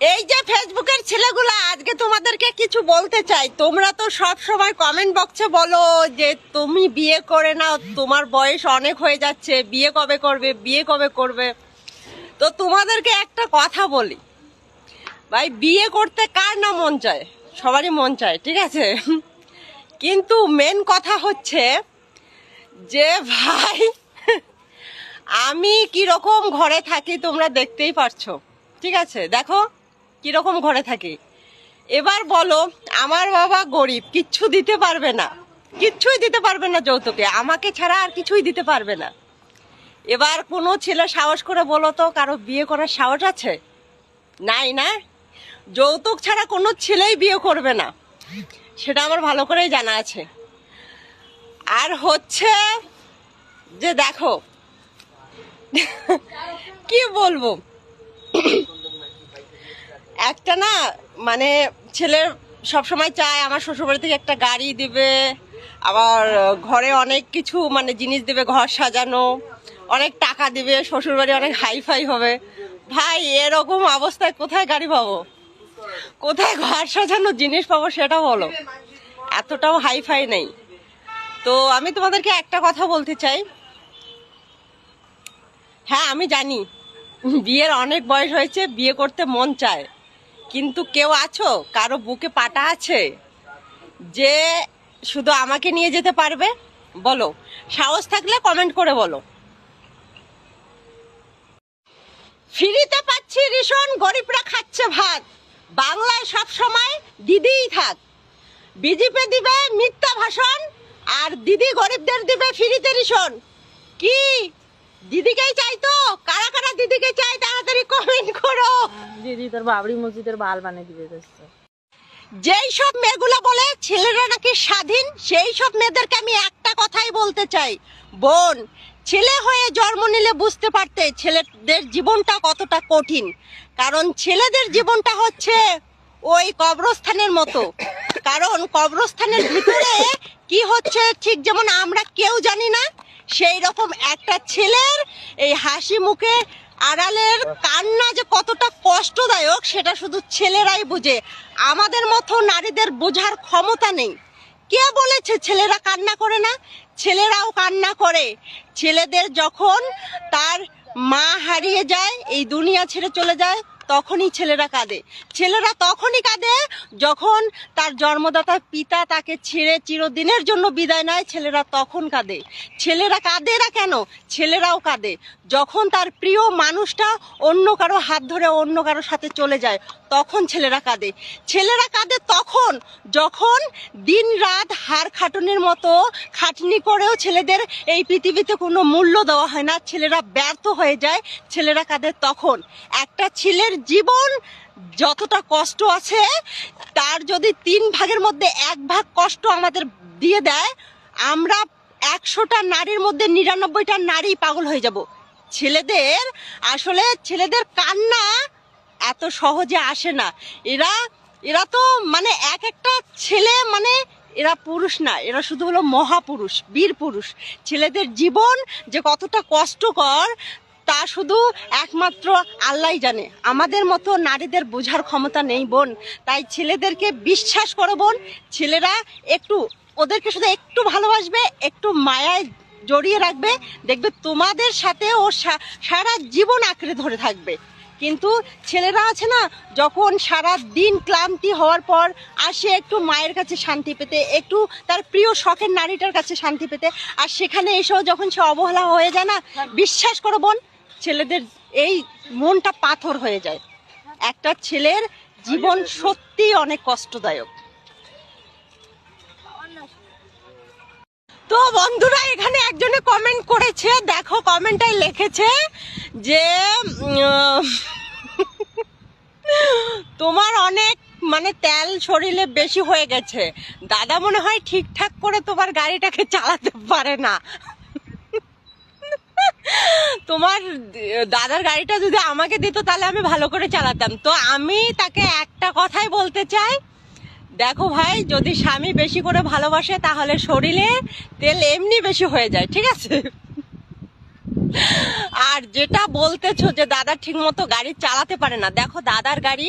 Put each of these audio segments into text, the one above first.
এই যে ফেসবুকের ছেলেগুলো, আজকে তোমাদেরকে কিছু বলতে চাই। তোমরা তো সব সময় কমেন্ট বক্সে বলো যে, তুমি বিয়ে করে নাও, তোমার বয়স অনেক হয়ে যাচ্ছে, বিয়ে কবে করবে, বিয়ে কবে করবে? তো তোমাদেরকে একটা কথা বলি। ভাই, বিয়ে করতে কার না মন চায়? সবারই মন চায়, ঠিক আছে? কিন্তু মেন কথা হচ্ছে যে, ভাই, আমি কীরকম ঘরে থাকি তোমরা দেখতেই পারছ, ঠিক আছে? দেখো কীরকম ঘরে থাকি? এবার বলো, আমার বাবা গরিব, কিচ্ছু দিতে পারবে না। কিচ্ছুই দিতে পারবে না যৌতুকে, আমাকে ছাড়া আর কিছুই দিতে পারবে না। এবার কোনো ছেলে সাহস করে বলো তো, কারও বিয়ে করার সাহস আছে? নাই না। যৌতুক ছাড়া কোনো ছেলেই বিয়ে করবে না। সেটা আমার ভালো করেই জানা আছে। আর হচ্ছে যে দেখো, কি বলব? একটা না মানে ছেলের সবসময় চায় আমার শ্বশুরবাড়ি থেকে একটা গাড়ি দিবে, আবার ঘরে অনেক কিছু মানে জিনিস দেবে, ঘর সাজানো, অনেক টাকা দিবে, শ্বশুরবাড়ি অনেক হাইফাই হবে। ভাই, এরকম অবস্থায় কোথায় গাড়ি পাবো? কোথায় ঘর সাজানো জিনিস পাবো সেটা বলো। এতটাও হাইফাই নেই। তো আমি তোমাদেরকে একটা কথা বলতে চাই। হ্যাঁ আমি জানি। বিয়ের অনেক বয়স হয়েছে, বিয়ে করতে মন চায়। কিন্তু কেউ আছো? কারও বুকে পাটা আছে? যে শুধু আমাকে নিয়ে যেতে পারবে? বলো। সাহস থাকলে কমেন্ট করে বলো। ফ্রিতে পাচ্ছি রেশন, গরিবরা খাচ্ছে ভাত। বাংলায় সব সময় দিদিই থাক। বিজেপি দিবে মিথ্যা ভাষণ, আর দিদি গরিবদের দিবে ফ্রিতে রেশন। কি দিদিকেই চাই তো কারা কারা দিদিকে চাই তাড়াতাড়ি কমেন্ট করো। দিদি তোর বাবরি মসজিদের বাল বানিয়ে দিবে যেই সব মেয়েগুলো বলে ছেলেরা নাকি স্বাধীন সেই সব মেয়েদেরকে আমি একটা কথাই বলতে চাই। বোন ছেলে হয়ে জন্ম নিলে বুঝতে পারতে ছেলেদের জীবনটা কতটা কঠিন। কারণ ছেলেদের জীবনটা হচ্ছে ওই কবরস্থানের মতো। কারণ কবরস্থানের ভিতরে কি হচ্ছে ঠিক যেমন আমরা কেউ জানি না সেই রকম একটা ছেলের এই হাসি মুখে আড়ালের কান্না যে কতটা কষ্টদায়ক, সেটা শুধু ছেলেরাই বুঝে। আমাদের মতো নারীদের বোঝার ক্ষমতা নেই। কে বলেছে ছেলেরা কান্না করে না? ছেলেরাও কান্না করে। ছেলেদের যখন তার মা হারিয়ে যায়, এই দুনিয়া ছেড়ে চলে যায় তখনই ছেলেরা কাঁদে। ছেলেরা তখনই কাঁদে যখন তার জন্মদাতা পিতা তাকে ছেড়ে চিরদিনের জন্য বিদায় নেয়, ছেলেরা তখন কাঁদে। ছেলেরা কাঁদে না কেন? ছেলেরাও কাঁদে। যখন তার প্রিয় মানুষটা অন্য কারও হাত ধরে অন্য কারও সাথে চলে যায়, তখন ছেলেরা কাঁদে। ছেলেরা কাঁদে তখন যখন দিন রাত হাড় খাটুনির মতো খাটনি করেও ছেলেদের এই পৃথিবীতে কোনো মূল্য দেওয়া হয় না। ছেলেরা ব্যর্থ হয়ে যায়, ছেলেরা কাঁদে তখন। একটা ছেলের জীবন যতটা কষ্ট আছে, তার যদি তিন ভাগের মধ্যে এক ভাগ কষ্ট আমাদের দিয়ে দেয়, আমরা একশোটা নারীর মধ্যে নিরানব্বইটা নারী পাগল হয়ে যাব। ছেলেদের, আসলে ছেলেদের কান্না এত সহজে আসে না। এরা এরা তো মানে এক একটা ছেলে মানে এরা পুরুষ না, এরা শুধু হলো মহাপুরুষ বীর পুরুষ ছেলেদের জীবন যে কতটা কষ্টকর তা শুধু একমাত্র আল্লাহই জানে। আমাদের মতো নারীদের বোঝার ক্ষমতা নেই বোন। তাই ছেলেদেরকে বিশ্বাস করো বোন। ছেলেরা একটু, ওদেরকে শুধু একটু ভালোবাসবে, একটু মায়ায় জড়িয়ে রাখবে। দেখবে তোমাদের সাথে ও সারা জীবন আঁকড়ে ধরে থাকবে। কিন্তু ছেলেরা আছে না, যখন সারা দিন ক্লান্তি হওয়ার পর আসে একটু মায়ের কাছে শান্তি পেতে, একটু তার প্রিয় শখের নারীটার কাছে শান্তি পেতে, আর সেখানে এসেও যখন সে অবহেলা হয়ে যায় না, বিশ্বাস করো বোন ছেলেদের এই মনটা পাথর হয়ে যায়। একটা ছেলের জীবন সত্যিই অনেক কষ্টদায়ক। তো বন্ধুরা, এখানে একজনে কমেন্ট করেছে, দেখো কমেন্টটাই লিখেছে যে তোমার অনেক মানে তেল শরীরে বেশি হয়ে গেছে। দাদা মনে হয় ঠিকঠাক করে তোমার গাড়িটাকে চালাতে পারে না। তোমার দাদার গাড়িটা যদি আমাকে দিত, তাহলে আমি ভালো করে চালাতাম। তো আমি তাকে একটা কথাই বলতে চাই। দেখো ভাই, যদি স্বামী বেশি করে ভালোবাসে, তাহলে শরীরে তেল এমনি বেশি হয়ে যায়, ঠিক আছে? আর যেটা বলতেছো যে দাদা ঠিক মতো গাড়ি চালাতে পারে না, দেখো দাদার গাড়ি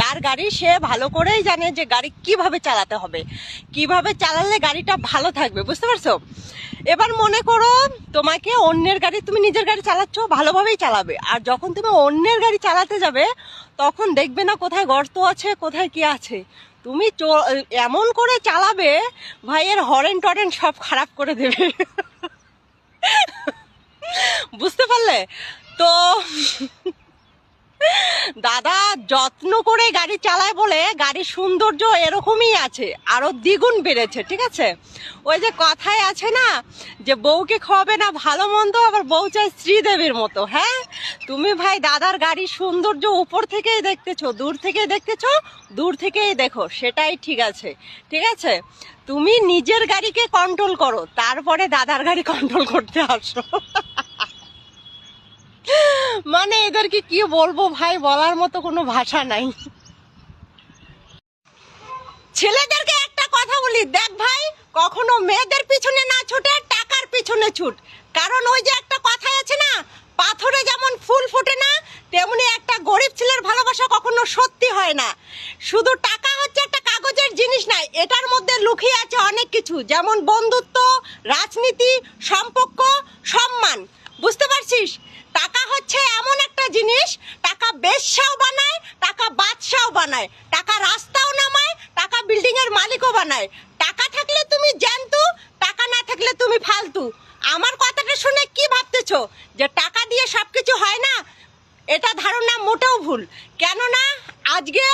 যার গাড়ি সে ভালো করেই জানে যে গাড়ি কীভাবে চালাতে হবে। কীভাবে চালালে গাড়িটা ভালো থাকবে, বুঝতে পারছ? এবার মনে করো তোমাকে অন্যের গাড়ি, তুমি নিজের গাড়ি চালাচ্ছ, ভালোভাবেই চালাবে। আর যখন তুমি অন্যের গাড়ি চালাতে যাবে, তখন দেখবে না কোথায় গর্ত আছে, কোথায় কি আছে। তুমি এমন করে চালাবে, ভাইয়ের হরেন টরেন সব খারাপ করে দেবে। বুঝতে পারলে? তো দাদা, যত্ন করে গাড়ি চালায় বলে গাড়ির সৌন্দর্য এরকমই আছে, আরও দ্বিগুণ বেড়েছে, ঠিক আছে? ওই যে কথায় আছে না, যে বউকে খাওয়াবে না ভালো মন্দ, আবার বউ চাই শ্রীদেবীর মতো হ্যাঁ? তুমি ভাই দাদার গাড়ির সৌন্দর্য উপর থেকেই দেখতেছো, দূর থেকেই দেখতেছো, দূর থেকেই দেখো, সেটাই ঠিক আছে ঠিক আছে? তুমি নিজের গাড়িকে কন্ট্রোল করো, তারপরে দাদার গাড়ি কন্ট্রোল করতে আসো। মানে এদেরকে কি বলব ভাই? বলার মতো কোনো ভাষা নাই। ছেলেদেরকে একটা কথা বলি, দেখ ভাই, কখনো মেয়েদের পিছনে না ছুটে টাকার পিছনে ছুট। কারণ ওই যে একটা কথাই আছে না, পাথরে যেমন ফুল ফোটে না, তেমনি একটা গরিব ছেলের ভালোবাসা কখনো সত্যি হয় না। শুধু টাকা হচ্ছে একটা কাগজের জিনিস নাই এটার মধ্যে লুকিয়ে আছে অনেক কিছু। যেমন বন্ধুত্ব, রাজনীতি, সম্পর্ক, সম্মান। বুঝতে পারছিস? টাকা হচ্ছে এমন একটা জিনিস, টাকা বেশাও বানায়, টাকা বাদশাও বানায়, টাকা রাস্তাও নামায়, টাকা বিল্ডিং এর মালিকও বানায়। টাকা থাকলে তুমি জ্যান্তু, টাকা না থাকলে তুমি ফালতু। আমার কথাটা শুনে কি ভাবতেছো? যে টাকা দিয়ে সবকিছু হয় না? এটা ধারণা মোটেও ভুল। কেননা, আজকে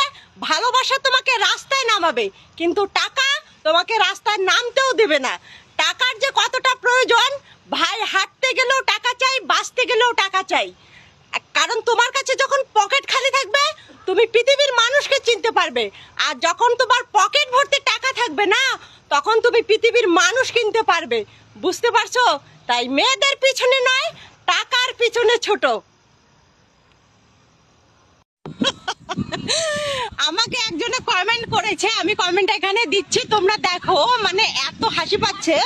ভালোবাসা তোমাকে রাস্তায় নামাবে, কিন্তু টাকা তোমাকে রাস্তায় নামতেও দেবে না। টাকার যে কতটা প্রয়োজন, ভাই হাঁটতে গেলেও টাকা চাই, বাঁচতে গেলেও টাকা চাই। কারণ তোমার কাছে যখন পকেট খালি থাকবে, তুমি পৃথিবীর মানুষকে চিনতে পারবে। আর যখন তোমার পকেট ভর্তি টাকা থাকবে না, তখন তুমি পৃথিবীর মানুষ কিনতে পারবে। বুঝতে পারছ? তাই মেয়েদের পিছনে নয়, টাকার পিছনে ছোট। আমাকে একজনে কমেন্ট করেছে, আমি কমেন্ট এখানে দিচ্ছি, তোমরা দেখো মানে এত হাসি পাচ্ছে।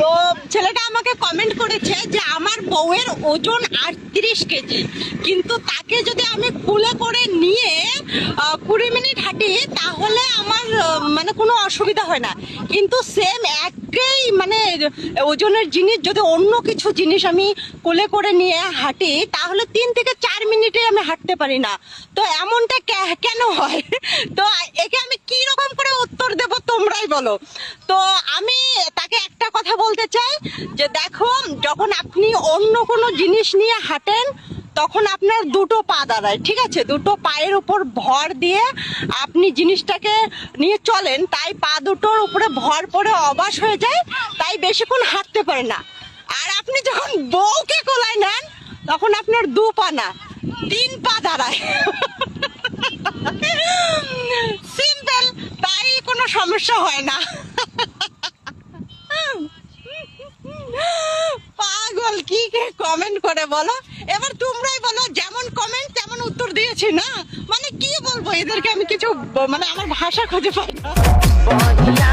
তো ছেলেটা আমাকে কমেন্ট করেছে যে আমার বউয়ের ওজন আটত্রিশ কেজি, কিন্তু তাকে যদি আমি কুলে করে নিয়ে কুড়ি মিনিট হাঁটি, তাহলে আমার মানে কোনো অসুবিধা হয় না। কিন্তু সেম একই মানে ওজনের জিনিস, যদি অন্য কিছু জিনিস আমি কোলে করে নিয়ে হাঁটি, তাহলে তিন থেকে চার মিনিটে আমি হাঁটতে পারি না। তো এমনটা কেন হয়? তো একে আমি কি রকম করে উত্তর দেব তোমরাই বলো। তো আমি তাকে একটা কথা বলতে চাই, যে দেখো, যখন আপনি অন্য কোনো জিনিস নিয়ে হাঁটেন তখন আপনার দুটো পা দাঁড়ায়, ঠিক আছে? দুটো পায়ের উপর ভর দিয়ে আপনি জিনিসটাকে নিয়ে চলেন, তাই পা দুটোর উপরে ভর পড়ে অবাস হয়ে যায়, তাই বেশিক্ষণ হাঁটতে পারে না। আর আপনি যখন বউকে কোলায় নেন, তখন আপনার দু পা না, তিন পা দাঁড়ায়। সিম্পল, তাই কোনো সমস্যা হয় না। পাগল, কে কমেন্ট করে বলো? এবার তোমরাই বলো, যেমন কমেন্ট তেমন উত্তর দিয়েছি, না? মানে কি বলব? এদেরকে আমি কিছু মানে আমার ভাষা খুঁজে পাই না।